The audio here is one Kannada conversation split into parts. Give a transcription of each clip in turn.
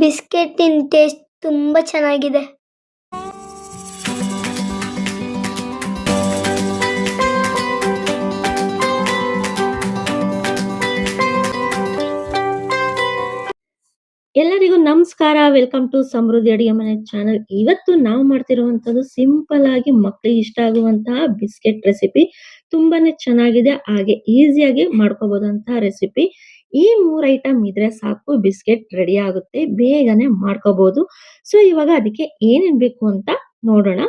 ಬಿಸ್ಕೆಟಿನ್ ಟೇಸ್ಟ್ ತುಂಬಾ ಚೆನ್ನಾಗಿದೆ. ಎಲ್ಲರಿಗೂ ನಮಸ್ಕಾರ. ವೆಲ್ಕಮ್ ಟು ಸಮೃದ್ಧಿ ಅಡಿಗೆ ಮನೆ ಚಾನಲ್ ಇವತ್ತು ನಾವು ಮಾಡ್ತಿರುವಂತದ್ದು ಸಿಂಪಲ್ ಆಗಿ ಮಕ್ಕಳಿಗೆ ಇಷ್ಟ ಆಗುವಂತಹ ಬಿಸ್ಕೆಟ್ ರೆಸಿಪಿ ತುಂಬಾನೇ ಚೆನ್ನಾಗಿದೆ. ಹಾಗೆ ಈಸಿಯಾಗಿ ಮಾಡ್ಕೋಬಹುದಂತಹ ರೆಸಿಪಿ ಈ ಮೂರ್ ಐಟಮ್ ಇದ್ರೆ ಸಾಕು, ಬಿಸ್ಕೆಟ್ ರೆಡಿ ಆಗುತ್ತೆ, ಬೇಗನೆ ಮಾಡ್ಕೋಬಹುದು ಸೊ ಇವಾಗ ಅದಕ್ಕೆ ಏನೇನ್ ಬೇಕು ಅಂತ ನೋಡೋಣ.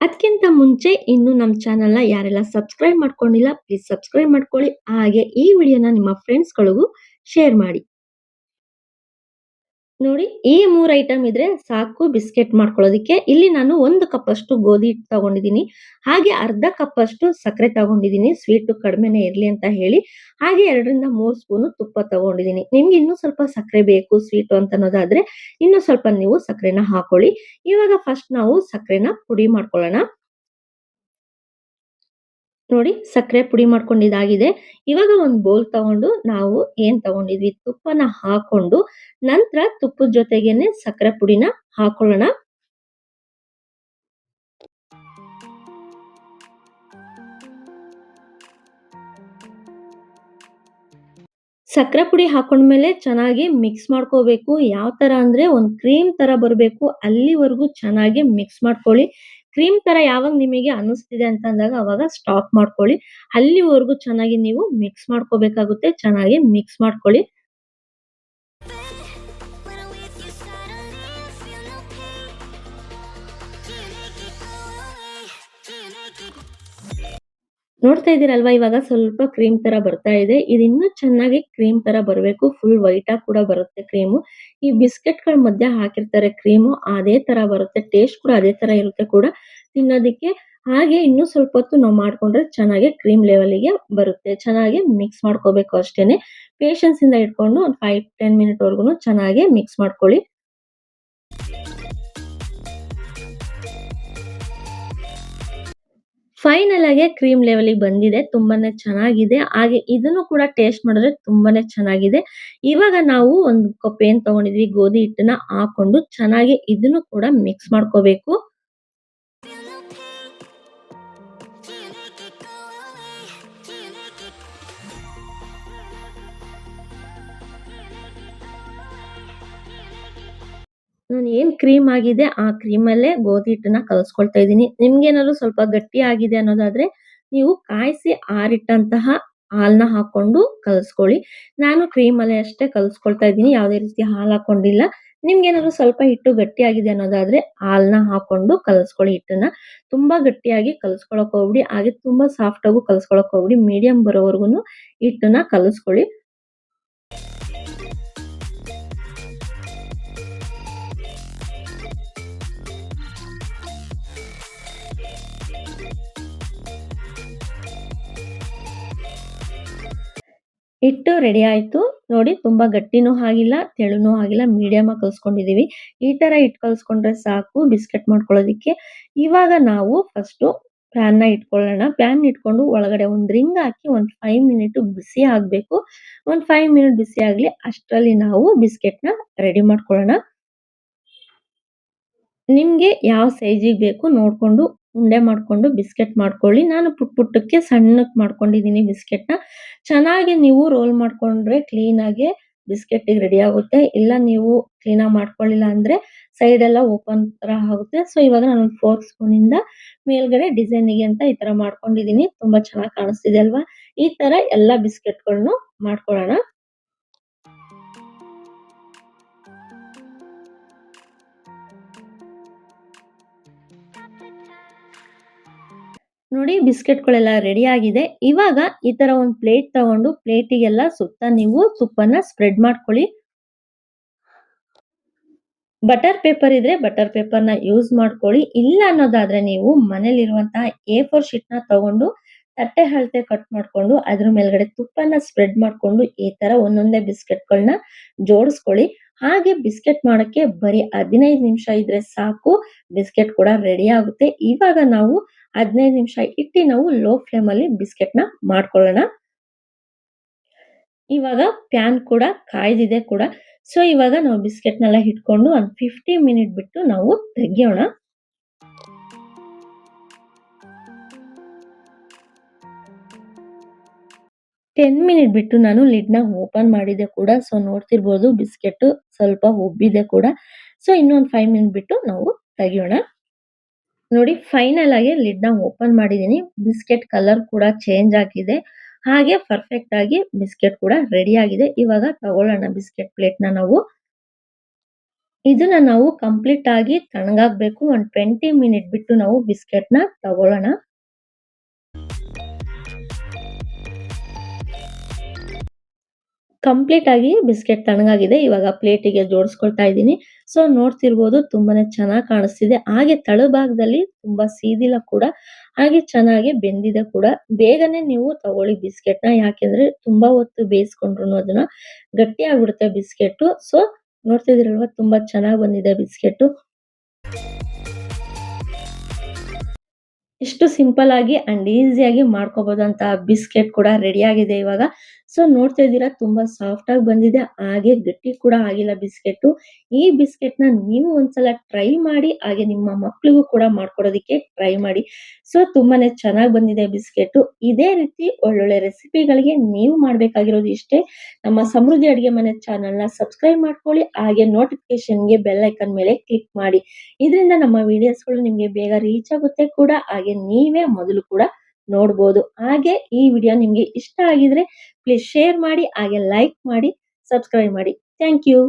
ಅದಕ್ಕಿಂತ ಮುಂಚೆ ಇನ್ನು ನಮ್ಮ ಚಾನೆಲ್ನ ಯಾರೆಲ್ಲ ಸಬ್ಸ್ಕ್ರೈಬ್ ಮಾಡ್ಕೊಂಡಿಲ್ಲ ಪ್ಲೀಸ್ ಸಬ್ಸ್ಕ್ರೈಬ್ ಮಾಡ್ಕೊಳ್ಳಿ. ಹಾಗೆ ಈ ವಿಡಿಯೋನ ನಿಮ್ಮ ಫ್ರೆಂಡ್ಸ್ಗಳಿಗೂ ಶೇರ್ ಮಾಡಿ. ನೋಡಿ, ಈ ಮೂರ್ ಐಟಮ್ ಇದ್ರೆ ಸಾಕು ಬಿಸ್ಕೆಟ್ ಮಾಡ್ಕೊಳ್ಳೋದಿಕ್ಕೆ. ಇಲ್ಲಿ ನಾನು ಒಂದು ಕಪ್ ಅಷ್ಟು ಗೋಧಿ ಹಿಟ್ಟು ತಗೊಂಡಿದ್ದೀನಿ. ಹಾಗೆ ಅರ್ಧ ಕಪ್ ಅಷ್ಟು ಸಕ್ಕರೆ ತಗೊಂಡಿದ್ದೀನಿ. ಸ್ವೀಟ್ ಕಡಿಮೆನೆ ಇರಲಿ ಅಂತ ಹೇಳಿ. ಹಾಗೆ ಎರಡರಿಂದ ಮೂರು ಸ್ಪೂನು ತುಪ್ಪ ತಗೊಂಡಿದ್ದೀನಿ. ನಿಮ್ಗೆ ಇನ್ನೂ ಸ್ವಲ್ಪ ಸಕ್ಕರೆ ಬೇಕು ಸ್ವೀಟ್ ಅಂತ ಅನ್ನೋದಾದ್ರೆ, ಇನ್ನೂ ಸ್ವಲ್ಪ ನೀವು ಸಕ್ಕರೆನ ಹಾಕೊಳ್ಳಿ. ಇವಾಗ ಫಸ್ಟ್ ನಾವು ಸಕ್ಕರೆನ ಪುಡಿ ಮಾಡ್ಕೊಳ್ಳೋಣ. ನೋಡಿ ಸಕ್ಕರೆ ಪುಡಿ ಮಾಡ್ಕೊಂಡಿದ್ದಾಗಿದೆ. ಇವಾಗ ಒಂದು ಬೌಲ್ ತಗೊಂಡು ನಾವು ಏನ್ ತಗೊಂಡಿದ್ವಿ? ತುಪ್ಪನ ಹಾಕೊಂಡು ನಂತರ ತುಪ್ಪದ ಜೊತೆಗೇನೆ ಸಕ್ಕರೆ ಪುಡಿನ ಹಾಕೊಳ್ಳೋಣ. ಸಕ್ಕರೆ ಪುಡಿ ಹಾಕೊಂಡ್ಮೇಲೆ ಚೆನ್ನಾಗಿ ಮಿಕ್ಸ್ ಮಾಡ್ಕೋಬೇಕು. ಯಾವ ತರ ಅಂದ್ರೆ ಒಂದ್ ಕ್ರೀಮ್ ತರ ಬರಬೇಕು. ಅಲ್ಲಿವರೆಗೂ ಚೆನ್ನಾಗಿ ಮಿಕ್ಸ್ ಮಾಡ್ಕೊಳ್ಳಿ. ಕ್ರೀಮ್ ತರ ಯಾವಾಗ ನಿಮಗೆ ಅನಿಸ್ತಿದೆ ಅಂತ ಅಂದಾಗ ಅವಾಗ ಸ್ಟಾಪ್ ಮಾಡ್ಕೊಳ್ಳಿ. ಅಲ್ಲಿವರೆಗೂ ಚೆನ್ನಾಗಿ ನೀವು ಮಿಕ್ಸ್ ಮಾಡ್ಕೋಬೇಕಾಗುತ್ತೆ. ಚೆನ್ನಾಗಿ ಮಿಕ್ಸ್ ಮಾಡ್ಕೊಳ್ಳಿ. ನೋಡ್ತಾ ಇದ್ದೀರಲ್ವಾ? ಇವಾಗ ಸ್ವಲ್ಪ ಕ್ರೀಮ್ ತರ ಬರ್ತಾ ಇದೆ. ಇದು ಇನ್ನೂ ಚೆನ್ನಾಗಿ ಕ್ರೀಮ್ ತರ ಬರಬೇಕು. ಫುಲ್ ವೈಟ್ ಆಗಿ ಕೂಡ ಬರುತ್ತೆ ಕ್ರೀಮು ಈ ಬಿಸ್ಕೆಟ್ಗಳ ಮಧ್ಯೆ ಹಾಕಿರ್ತಾರೆ ಕ್ರೀಮು ಅದೇ ತರ ಬರುತ್ತೆ. ಟೇಸ್ಟ್ ಕೂಡ ಅದೇ ತರ ಇರುತ್ತೆ ಕೂಡ. ತಿನ್ನೋದಕ್ಕೆ ಹಾಗೆ ಇನ್ನೂ ಸ್ವಲ್ಪ ಹೊತ್ತು ನಾವು ಮಾಡ್ಕೊಂಡ್ರೆ ಚೆನ್ನಾಗಿ ಕ್ರೀಮ್ ಲೆವೆಲ್ಗೆ ಬರುತ್ತೆ. ಚೆನ್ನಾಗಿ ಮಿಕ್ಸ್ ಮಾಡ್ಕೋಬೇಕು ಅಷ್ಟೇನೆ. ಪೇಷನ್ಸ್ ಇಂದ ಇಟ್ಕೊಂಡು ಒಂದು ಫೈವ್ ಟೆನ್ ಮಿನಿಟ್ ವರ್ಗು ಚೆನ್ನಾಗಿ ಮಿಕ್ಸ್ ಮಾಡ್ಕೊಳ್ಳಿ. ಫೈನಲ್ ಆಗಿ ಕ್ರೀಮ್ ಲೆವೆಲ್ಗೆ ಬಂದಿದೆ, ತುಂಬಾನೇ ಚೆನ್ನಾಗಿದೆ. ಹಾಗೆ ಇದನ್ನು ಕೂಡ ಟೇಸ್ಟ್ ಮಾಡಿದ್ರೆ ತುಂಬಾನೇ ಚೆನ್ನಾಗಿದೆ. ಇವಾಗ ನಾವು ಒಂದು ಕಪ್ ಏನ್ ತಗೊಂಡಿದ್ವಿ, ಗೋಧಿ ಹಿಟ್ಟನ್ನ ಹಾಕೊಂಡು ಚೆನ್ನಾಗಿ ಇದನ್ನು ಕೂಡ ಮಿಕ್ಸ್ ಮಾಡ್ಕೋಬೇಕು. ನಾನು ಏನ್ ಕ್ರೀಮ್ ಆಗಿದೆ, ಆ ಕ್ರೀಮ್ ಅಲ್ಲೇ ಗೋಧಿ ಹಿಟ್ಟನ್ನ ಕಲಸ್ಕೊಳ್ತಾ ಇದ್ದೀನಿ. ನಿಮ್ಗೆ ಏನಾದ್ರು ಸ್ವಲ್ಪ ಗಟ್ಟಿ ಆಗಿದೆ ಅನ್ನೋದಾದ್ರೆ ನೀವು ಕಾಯಿಸಿ ಆರಿಟ್ಟಂತಹ ಹಾಲ್ನ ಹಾಕೊಂಡು ಕಲಸ್ಕೊಳ್ಳಿ. ನಾನು ಕ್ರೀಮ್ ಅಲ್ಲೇ ಅಷ್ಟೇ ಕಲಸ್ಕೊಳ್ತಾ ಇದ್ದೀನಿ, ಯಾವುದೇ ರೀತಿ ಹಾಲು ಹಾಕೊಂಡಿಲ್ಲ ನಿಮ್ಗೆ ಏನಾದ್ರು ಸ್ವಲ್ಪ ಹಿಟ್ಟು ಗಟ್ಟಿ ಆಗಿದೆ ಅನ್ನೋದಾದ್ರೆ ಹಾಲ್ನ ಹಾಕೊಂಡು ಕಲಸ್ಕೊಳ್ಳಿ ಹಿಟ್ಟನ್ನ. ತುಂಬಾ ಗಟ್ಟಿಯಾಗಿ ಕಲಸ್ಕೊಳಕ್ ಹೋಗ್ಬಿಡಿ. ಹಾಗೆ ತುಂಬಾ ಸಾಫ್ಟ್ ಆಗು ಕಲಸ್ಕೊಳಕ್ ಹೋಗ್ಬಿಡಿ. ಮೀಡಿಯಂ ಬರೋವರೆಗೂ ಹಿಟ್ಟನ್ನ ಕಲಸ್ಕೊಳ್ಳಿ. ಹಿಟ್ಟು ರೆಡಿ ಆಯ್ತು. ನೋಡಿ ತುಂಬಾ ಗಟ್ಟಿನೂ ಆಗಿಲ್ಲ, ತೆಳುನೂ ಆಗಿಲ್ಲ ಮೀಡಿಯಮ್ ಆಗಿ ಕಲ್ಸ್ಕೊಂಡಿದೀವಿ. ಈ ತರ ಹಿಟ್ಟು ಕಲ್ಸ್ಕೊಂಡ್ರೆ ಸಾಕು ಬಿಸ್ಕೆಟ್ ಮಾಡ್ಕೊಳ್ಳೋದಿಕ್ಕೆ. ಇವಾಗ ನಾವು ಫಸ್ಟ್ ಪ್ಯಾನ್ನ ಇಟ್ಕೊಳ್ಳೋಣ. ಪ್ಯಾನ್ ಇಟ್ಕೊಂಡು ಒಳಗಡೆ ಒಂದು ರಿಂಗ್ ಹಾಕಿ ಒಂದು ಫೈವ್ ಮಿನಿಟ್ ಬಿಸಿ ಆಗ್ಬೇಕು. ಒಂದು ಫೈವ್ ಮಿನಿಟ್ ಬಿಸಿ ಆಗ್ಲಿ ಅಷ್ಟರಲ್ಲಿ ನಾವು ಬಿಸ್ಕೆಟ್ನ ರೆಡಿ ಮಾಡ್ಕೊಳ್ಳೋಣ. ನಿಮ್ಗೆ ಯಾವ ಸೈಜಿಗೆ ಬೇಕು ನೋಡ್ಕೊಂಡು ಉಂಡೆ ಮಾಡಿಕೊಂಡು ಬಿಸ್ಕೆಟ್ ಮಾಡ್ಕೊಳ್ಳಿ. ನಾನು ಪುಟ್ ಪುಟ್ಟಕ್ಕೆ ಸಣ್ಣಕ್ಕೆ ಮಾಡ್ಕೊಂಡಿದ್ದೀನಿ ಬಿಸ್ಕೆಟ್ನ. ಚೆನ್ನಾಗಿ ನೀವು ರೋಲ್ ಮಾಡ್ಕೊಂಡ್ರೆ ಕ್ಲೀನ್ ಆಗಿ ಬಿಸ್ಕೆಟ್ ರೆಡಿ ಆಗುತ್ತೆ. ಇಲ್ಲ ನೀವು ಕ್ಲೀನಾಗಿ ಮಾಡ್ಕೊಳ್ಳಿಲ್ಲ ಅಂದರೆ ಸೈಡ್ ಎಲ್ಲ ಓಪನ್ ಥರ ಆಗುತ್ತೆ. ಸೊ ಇವಾಗ ನಾನು ಫೋರ್ ಸ್ಪೂನಿಂದ ಮೇಲ್ಗಡೆ ಡಿಸೈನಿಗೆ ಅಂತ ಈ ಥರ ಮಾಡ್ಕೊಂಡಿದ್ದೀನಿ. ತುಂಬ ಚೆನ್ನಾಗಿ ಕಾಣಿಸ್ತಿದೆ ಅಲ್ವಾ? ಈ ಥರ ಎಲ್ಲ ಬಿಸ್ಕೆಟ್ಗಳನ್ನು ಮಾಡ್ಕೊಳ್ಳೋಣ. ನೋಡಿ ಬಿಸ್ಕೆಟ್ಗಳೆಲ್ಲ ರೆಡಿ ಆಗಿದೆ. ಇವಾಗ ಈ ತರ ಒಂದು ಪ್ಲೇಟ್ ತಗೊಂಡು ಪ್ಲೇಟಿಗೆಲ್ಲ ಸುತ್ತ ನೀವು ತುಪ್ಪನ ಸ್ಪ್ರೆಡ್ ಮಾಡ್ಕೊಳ್ಳಿ. ಬಟರ್ ಪೇಪರ್ ಇದ್ರೆ ಬಟರ್ ಪೇಪರ್ನ ಯೂಸ್ ಮಾಡ್ಕೊಳ್ಳಿ. ಇಲ್ಲ ಅನ್ನೋದಾದ್ರೆ ನೀವು ಮನೇಲಿರುವಂತಹ ಎ ಫೋರ್ ಶೀಟ್ನ ತಗೊಂಡು ತಟ್ಟೆ ಹಳತೆ ಕಟ್ ಮಾಡ್ಕೊಂಡು ಅದ್ರ ಮೇಲ್ಗಡೆ ತುಪ್ಪನ ಸ್ಪ್ರೆಡ್ ಮಾಡ್ಕೊಂಡು ಈ ತರ ಒಂದೊಂದೇ ಬಿಸ್ಕೆಟ್ಗಳನ್ನ ಜೋಡಿಸ್ಕೊಳ್ಳಿ. ಹಾಗೆ ಬಿಸ್ಕೆಟ್ ಮಾಡಕ್ಕೆ ಬರೀ ಹದಿನೈದು ನಿಮಿಷ ಇದ್ರೆ ಸಾಕು. ಬಿಸ್ಕೆಟ್ ಕೂಡ ರೆಡಿ ಆಗುತ್ತೆ. ಇವಾಗ ನಾವು ಹದಿನೈದು ನಿಮಿಷ ಇಟ್ಟು ನಾವು ಲೋ ಫ್ಲೇಮ್ ಅಲ್ಲಿ ಬಿಸ್ಕೆಟ್ನ ಮಾಡ್ಕೊಳ್ಳೋಣ. ಇವಾಗ ಪ್ಯಾನ್ ಕೂಡ ಕಾಯ್ದಿದೆ ಕೂಡ. ಸೊ ಇವಾಗ ನಾವು ಬಿಸ್ಕೆಟ್ನೆಲ್ಲ ಇಟ್ಕೊಂಡು ಒಂದು ಫಿಫ್ಟಿ ಮಿನಿಟ್ ಬಿಟ್ಟು ನಾವು ತೆಗಿಯೋಣ. ಟೆನ್ ಮಿನಿಟ್ ಬಿಟ್ಟು ನಾನು ಲಿಡ್ನ ಓಪನ್ ಮಾಡಿದೆ ಕೂಡ. ಸೊ ನೋಡ್ತಿರ್ಬೋದು ಬಿಸ್ಕೆಟ್ ಸ್ವಲ್ಪ ಉಬ್ಬಿದೆ ಕೂಡ. ಸೊ ಇನ್ನೊಂದು ಫೈವ್ ಮಿನಿಟ್ ಬಿಟ್ಟು ನಾವು ತೆಗಿಯೋಣ. ನೋಡಿ ಫೈನಲ್ ಆಗಿ ನ ಓಪನ್ ಮಾಡಿದೀನಿ ಬಿಸ್ಕೆಟ್ ಕಲರ್ ಕೂಡ ಚೇಂಜ್ ಆಗಿದೆ. ಹಾಗೆ ಪರ್ಫೆಕ್ಟ್ ಆಗಿ ಬಿಸ್ಕೆಟ್ ಕೂಡ ರೆಡಿ ಆಗಿದೆ. ಇವಾಗ ತಗೊಳ್ಳೋಣ ಬಿಸ್ಕೆಟ್ ಪ್ಲೇಟ್ನ ನಾವು. ಇದನ್ನ ನಾವು ಕಂಪ್ಲೀಟ್ ಆಗಿ ತಣ್ಣಗಾಗ್ಬೇಕು. ಒಂದು ಟ್ವೆಂಟಿ ಮಿನಿಟ್ ಬಿಟ್ಟು ನಾವು ಬಿಸ್ಕೆಟ್ನ ತಗೊಳ್ಳೋಣ. ಕಂಪ್ಲೀಟ್ ಆಗಿ ಬಿಸ್ಕೆಟ್ ತಣ್ಣಗಾಗಿದೆ. ಇವಾಗ ಪ್ಲೇಟಿಗೆ ಜೋಡಿಸ್ಕೊಳ್ತಾ ಇದ್ದೀನಿ. ಸೊ ನೋಡ್ತಿರ್ಬೋದು ತುಂಬಾನೇ ಚೆನ್ನಾಗಿ ಕಾಣಿಸ್ತಿದೆ. ಹಾಗೆ ತಳಭಾಗದಲ್ಲಿ ತುಂಬಾ ಸೀದಿಲ್ಲ ಕೂಡ. ಹಾಗೆ ಚೆನ್ನಾಗಿ ಬೆಂದಿದೆ ಕೂಡ. ಬೇಗನೆ ನೀವು ತಗೊಳ್ಳಿ ನ. ಯಾಕೆಂದ್ರೆ ತುಂಬಾ ಹೊತ್ತು ಬೇಯಿಸ್ಕೊಂಡ್ರು ಅದನ್ನ ಗಟ್ಟಿ ಆಗ್ಬಿಡುತ್ತೆ ಬಿಸ್ಕೆಟ್ ಸೊ ನೋಡ್ತಿದಿರಲ್ವಾ ತುಂಬಾ ಚೆನ್ನಾಗಿ ಬಂದಿದೆ ಬಿಸ್ಕೆಟ್ ಇಷ್ಟು ಸಿಂಪಲ್ ಆಗಿ ಅಂಡ್ ಈಸಿಯಾಗಿ ಮಾಡ್ಕೋಬಹುದಂತ ಬಿಸ್ಕೆಟ್ ಕೂಡ ರೆಡಿ ಆಗಿದೆ ಇವಾಗ. ಸೊ ನೋಡ್ತಾ ಇದ್ದೀರಾ, ತುಂಬಾ ಸಾಫ್ಟ್ ಆಗಿ ಬಂದಿದೆ. ಹಾಗೆ ಗಟ್ಟಿ ಕೂಡ ಆಗಿಲ್ಲ ಬಿಸ್ಕೆಟ್. ಈ ಬಿಸ್ಕೆಟ್ನ ನೀವು ಒಂದ್ಸಲ ಟ್ರೈ ಮಾಡಿ, ಹಾಗೆ ನಿಮ್ಮ ಮಕ್ಕಳಿಗೂ ಕೂಡ ಮಾಡ್ಕೊಡೋದಕ್ಕೆ ಟ್ರೈ ಮಾಡಿ. ಸೊ ತುಂಬಾನೇ ಚೆನ್ನಾಗಿ ಬಂದಿದೆ ಬಿಸ್ಕೆಟ್. ಇದೇ ರೀತಿ ಒಳ್ಳೊಳ್ಳೆ ರೆಸಿಪಿಗಳಿಗೆ ನೀವು ಮಾಡ್ಬೇಕಾಗಿರೋದು ಇಷ್ಟೇ. ನಮ್ಮ ಸಮೃದ್ಧಿ ಅಡಿಗೆ ಮನೆ ಚಾನೆಲ್ನ ಸಬ್ಸ್ಕ್ರೈಬ್ ಮಾಡ್ಕೊಳ್ಳಿ, ಹಾಗೆ ನೋಟಿಫಿಕೇಶನ್ಗೆ ಬೆಲ್ ಐಕನ್ ಮೇಲೆ ಕ್ಲಿಕ್ ಮಾಡಿ. ಇದರಿಂದ ನಮ್ಮ ವಿಡಿಯೋಸ್ಗಳು ನಿಮಗೆ ಬೇಗ ರೀಚ್ ಆಗುತ್ತೆ ಕೂಡ. ಹಾಗೆ ನೀವೇ ಮೊದಲು ಕೂಡ ನೋಡ್ಬೋದು. ಹಾಗೆ ಈ ವಿಡಿಯೋ ನಿಮ್ಗೆ ಇಷ್ಟ ಆಗಿದ್ರೆ ಪ್ಲೀಸ್ ಶೇರ್ ಮಾಡಿ, ಹಾಗೆ ಲೈಕ್ ಮಾಡಿ ಸಬ್ಸ್ಕ್ರೈಬ್ ಮಾಡಿ. Thank you